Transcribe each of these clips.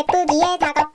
예쁘기의 작업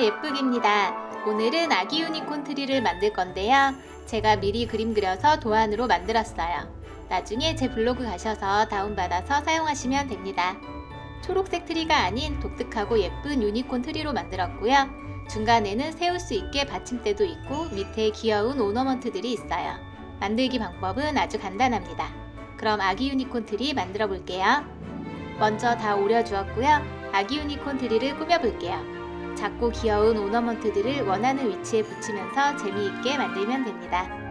예쁘기입니다. 오늘은 아기 유니콘 트리를 만들 건데요. 제가 미리 그림 그려서 도안으로 만들었어요. 나중에 제 블로그 가셔서 다운받아서 사용하시면 됩니다. 초록색 트리가 아닌 독특하고 예쁜 유니콘 트리로 만들었고요. 중간에는 세울 수 있게 받침대도 있고 밑에 귀여운 오너먼트들이 있어요. 만들기 방법은 아주 간단합니다. 그럼 아기 유니콘 트리 만들어 볼게요. 먼저 다 오려 주었고요. 아기 유니콘 트리를 꾸며 볼게요. 작고 귀여운 오너먼트들을 원하는 위치에 붙이면서 재미있게 만들면 됩니다.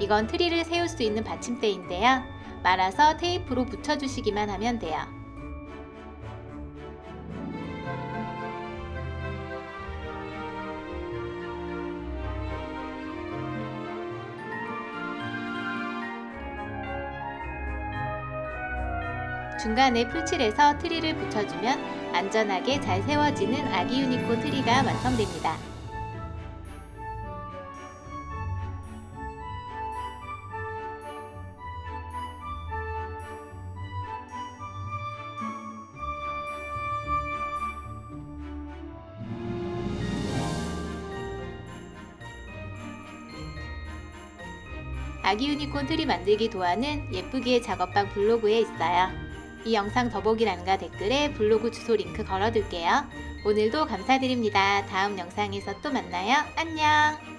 이건 트리를 세울 수 있는 받침대인데요. 말아서 테이프로 붙여주시기만 하면 돼요. 중간에 풀칠해서 트리를 붙여주면 안전하게 잘 세워지는 아기 유니콘 트리가 완성됩니다. 아기 유니콘 트리 만들기 도안은 예쁘기의 작업방 블로그에 있어요. 이 영상 더보기란과 댓글에 블로그 주소 링크 걸어둘게요. 오늘도 감사드립니다. 다음 영상에서 또 만나요. 안녕!